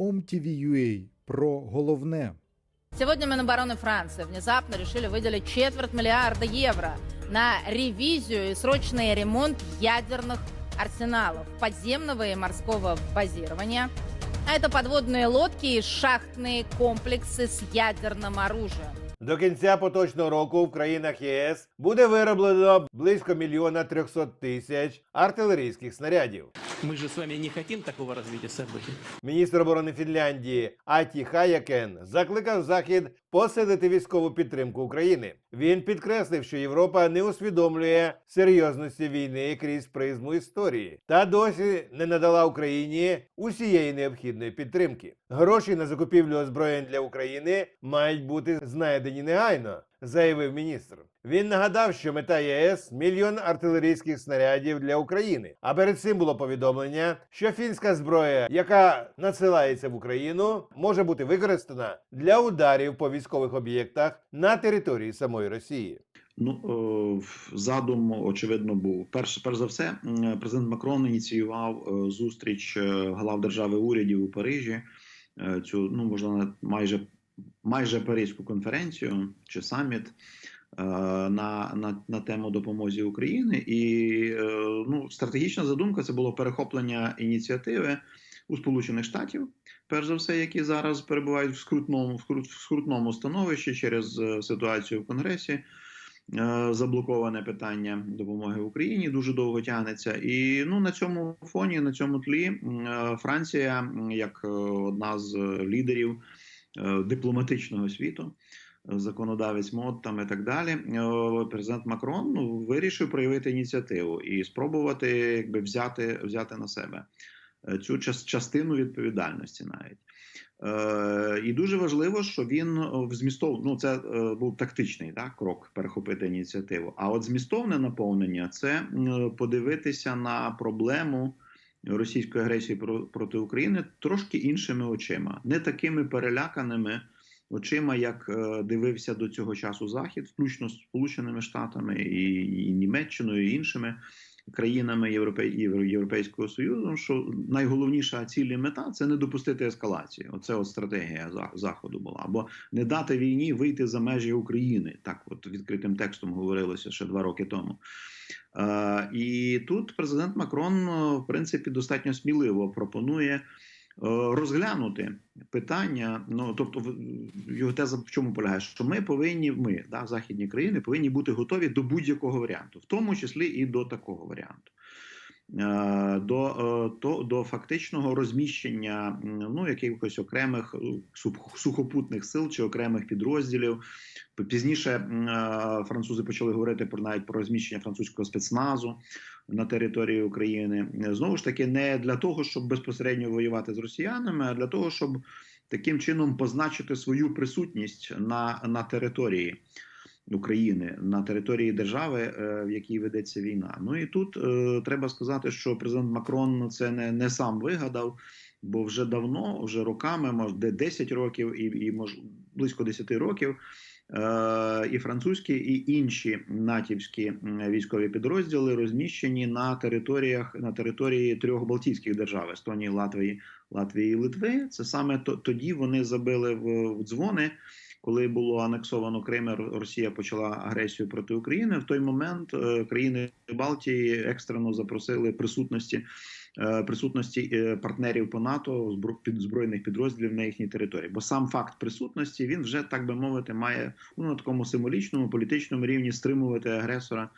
OMTV.ua про головне. Сегодня Минобороны Франции внезапно решили выделить четверть миллиарда евро на ревизию и срочный ремонт ядерных арсеналов подземного и морского базирования. А это подводные лодки и шахтные комплексы с ядерным оружием. До кінця поточного року в країнах ЄС буде вироблено близько мільйона трьохсот тисяч артилерійських снарядів. Мы же с вами не хотим такого событий. Міністр оборони Фінляндії Аті Хаякен закликав Захід посилити військову підтримку України. Він підкреслив, що Європа не усвідомлює серйозності війни крізь призму історії та досі не надала Україні усієї необхідної підтримки. Гроші на закупівлю озброєнь для України мають бути знайдені негайно, заявив міністр. Він нагадав, що мета ЄС мільйон артилерійських снарядів для України. А перед цим було повідомлення, що фінська зброя, яка надсилається в Україну, може бути використана для ударів по військових об'єктах на території самої Росії. Ну е, задум очевидно був. Перш перш за все, президент Макрон ініціював е, зустріч е, глав держави урядів у Парижі. Цю ну можна на- майже майже Паризьку конференцію чи саміт на, на, на тему допомозі Україні. І ну, стратегічна задумка це було перехоплення ініціативи у Сполучених Штатів, перш за все, які зараз перебувають в скрутному в скрут- в скрутному становищі через е, ситуацію в Конгресі. Е, Заблоковане питання допомоги Україні дуже довго тягнеться, і ну на цьому фоні, на цьому тлі, е, Франція, як одна з лідерів дипломатичного світу, законодавець мод там і так далі. Президент Макрон ну, вирішив проявити ініціативу і спробувати якби взяти, взяти на себе цю час- частину відповідальності навіть. Е, і дуже важливо, що він е, в змістов, ну це е, був тактичний так, крок перехопити ініціативу. А от змістовне наповнення це подивитися на проблему російської агресії про- проти України трошки іншими очима, не такими переляканими очима, як е, дивився до цього часу Захід, включно з Сполученими Штатами і, і Німеччиною і іншими країнами Європе... Євро- Європейського Союзу, що найголовніша ціль і мета це не допустити ескалації. Оце от стратегія За- заходу була, або не дати війні вийти за межі України. Так, от відкритим текстом говорилося ще два роки тому. Е, і тут президент Макрон, в принципі, достатньо сміливо пропонує е, розглянути питання. Ну тобто, його теза в чому полягає? Що ми повинні, ми да, західні країни повинні бути готові до будь-якого варіанту, в тому числі і до такого варіанту. Е, До, е, то, до фактичного розміщення ну, якихось окремих е, сухопутних сил чи окремих підрозділів. Пізніше французи почали говорити про навіть про розміщення французького спецназу на території України. Знову ж таки, не для того, щоб безпосередньо воювати з росіянами, а для того, щоб таким чином позначити свою присутність на, на території. України на території держави, е, в якій ведеться війна. Ну і тут е, треба сказати, що президент Макрон це не, не сам вигадав, бо вже давно, вже роками, може, де 10 років, і, і може близько 10 років. е, І французькі, і інші натівські військові підрозділи розміщені на територіях на території трьох Балтійських держав Естонії, Латвії, Латвії і Литви. Це саме то, тоді вони забили в дзвони коли було анексовано Крим, Росія почала агресію проти України. В той момент е, країни Балтії екстрено запросили присутності. е, Присутності е, партнерів по НАТО збро- збройних підрозділів на їхній території, бо сам факт присутності він вже так би мовити має ну, на такому символічному політичному рівні стримувати агресора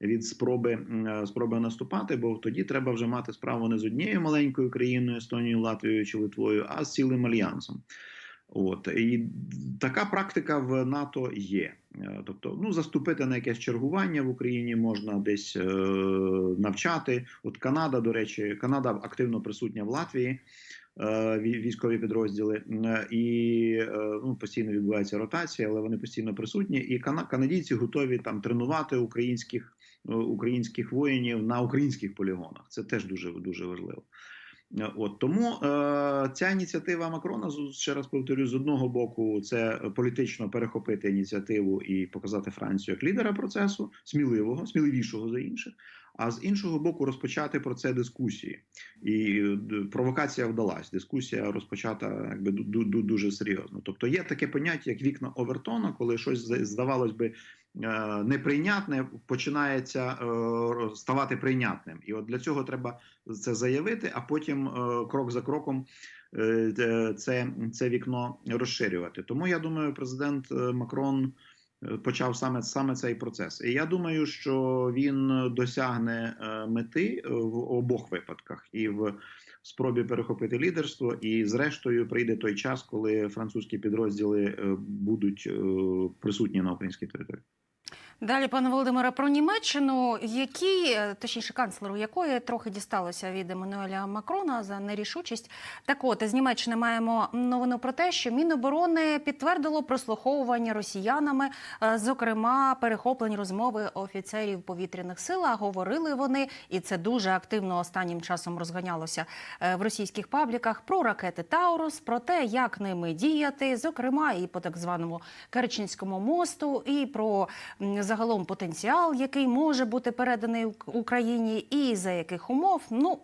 від спроби спроби наступати, бо тоді треба вже мати справу не з однією маленькою країною Естонією, Латвією чи Литвою, а з цілим альянсом. От і така практика в НАТО є. Е, Тобто, ну заступити на якесь чергування в Україні можна десь е, навчати. От Канада, до речі, Канада активно присутня в Латвії. е, Військові підрозділи Е, і ну постійно відбувається ротація, але вони постійно присутні. І канадійці готові там тренувати українських українських воїнів на українських полігонах. Це теж дуже дуже важливо. Е, От тому е, ця ініціатива Макрона ще раз повторю: з одного боку, це політично перехопити ініціативу і показати Францію як лідера процесу, сміливого, сміливішого за інших. а з іншого боку, розпочати про це дискусії. І е, провокація вдалась. Дискусія розпочата якби ду- ду- ду- дуже серйозно. Тобто є таке поняття, як вікна Овертона, коли щось зда- здавалось би неприйнятне, починається е, ставати прийнятним. І от для цього треба це заявити, а потім е, крок за кроком е, це, це вікно розширювати. Тому я думаю, президент е, Макрон е, почав саме саме цей процес. І я думаю, що він досягне е, мети е, в обох випадках, і в спробі перехопити лідерство, і зрештою прийде той час, коли французькі підрозділи е, будуть е, присутні на українській території. Далі, пане Володимире, про Німеччину, які, е, точніше, канцлеру якої трохи дісталося від Еммануеля Макрона за нерішучість. Так от, з Німеччини маємо новину про те, що Міноборони підтвердило прослуховування росіянами, е, зокрема, перехоплені розмови офіцерів повітряних сил. А говорили вони, і це дуже активно останнім часом розганялося е, в російських пабліках про ракети Таурус, про те, як ними діяти, зокрема, і по так званому Керченському мосту, і про загалом потенціал, який може бути переданий Україні, і за яких умов. Ну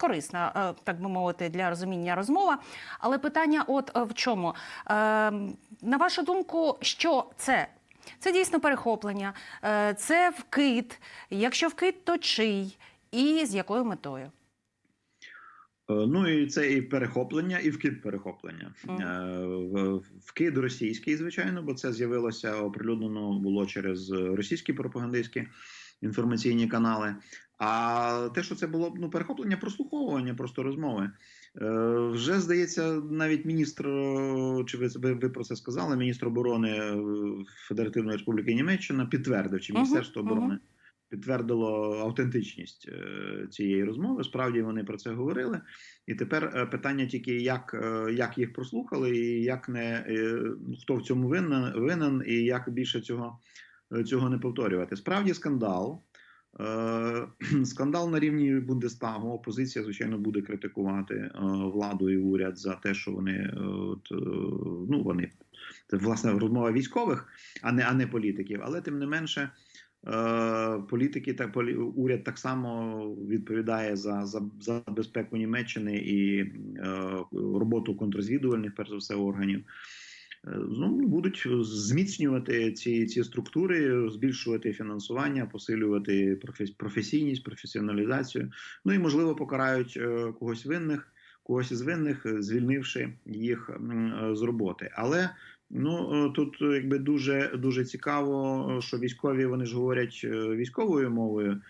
корисна, е, так би мовити, для розуміння розмова. Але питання, от е, в чому Е, на вашу думку, що це? Це дійсно перехоплення, це вкид. Якщо вкид, то чий і з якою метою? Е, Ну і це і перехоплення, і вкид перехоплення. Е, Вкид російський, звичайно, бо це з'явилося оприлюднено було через російські пропагандистські інформаційні канали. А те, що це було ну, перехоплення, прослуховування, просто розмови. Е, Вже здається, навіть міністр, чи ви, ви, про це сказали, міністр оборони Федеративної Республіки Німеччина підтвердив, чи Міністерство оборони підтвердило автентичність е, цієї розмови. Справді вони про це говорили. І тепер е, питання тільки, як, е, як їх прослухали, і як не ну, хто в цьому винен, винен, і як більше цього, цього не повторювати. Справді скандал. Е, Скандал на рівні Бундестагу. Опозиція, звичайно, буде критикувати е, владу і уряд за те, що вони е, ну вони це власне розмова військових, а не а не політиків. Але тим не менше, політики та полі, уряд так само відповідає за, за, за безпеку Німеччини і роботу контррозвідувальних, перш за все, органів. Е, Ну, будуть зміцнювати ці, ці структури, збільшувати фінансування, посилювати професі- професійність, професіоналізацію. Ну і можливо покарають е, когось винних, когось із винних, е, звільнивши їх з роботи. Але ну тут якби дуже дуже цікаво, що військові вони ж говорять військовою мовою.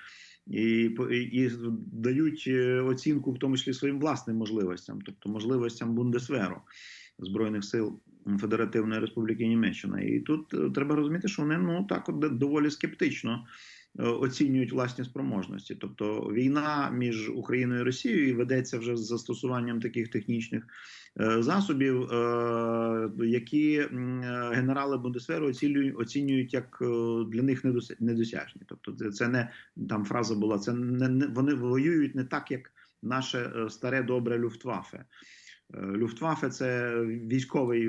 І, і, дають е, оцінку в тому числі своїм власним можливостям, тобто можливостям Бундесверу збройних сил Федеративної Республіки Німеччина. І тут е, треба розуміти, що вони ну так от доволі скептично оцінюють власні спроможності. Тобто війна між Україною і Росією ведеться вже з застосуванням таких технічних е, засобів, е, які е, генерали Бундесверу оцінюють, як е, для них недося- недосяжні. Тобто, це, не там фраза була. Це не, вони воюють не так, як наше е, старе добре Люфтваффе. Е, Люфтваффе – це військовий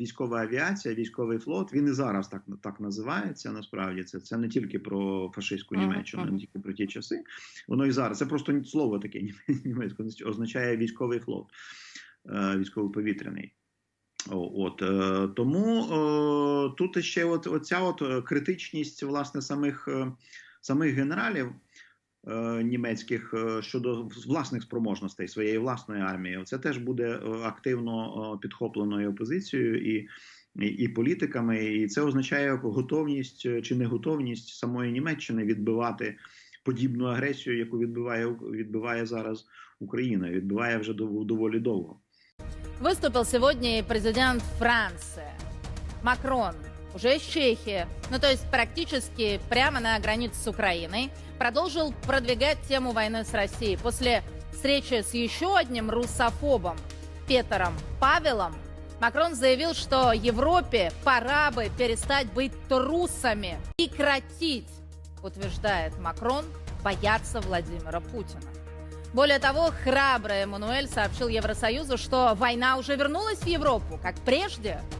військова авіація, військовий флот. Він і зараз так так називається. Насправді це це не тільки про фашистську Німеччину, не тільки про ті часи. Воно і зараз це просто слово таке німецьке означає військовий флот, е, військово-повітряний. О, От е, тому е, тут ще от оця от критичність власне самих самих генералів німецьких е, щодо власних спроможностей своєї власної армії. Це теж буде е, активно е, підхоплено і опозицією і. І, політиками, і це означає готовність е, чи неготовність самої Німеччини відбивати подібну агресію, яку відбиває відбиває зараз Україна. Відбиває вже дов- доволі довго. Выступил сегодня и президент Франции Макрон, уже из Чехии, ну то есть практически прямо на границе с Украиной, продолжил продвигать тему войны с Россией. После встречи с еще одним русофобом Петером Павелом Макрон заявил, что Европе пора бы перестать быть трусами, прекратить, утверждает Макрон, бояться Владимира Путина. Более того, храбрый Эммануэль сообщил Евросоюзу, что война уже вернулась в Европу, как прежде.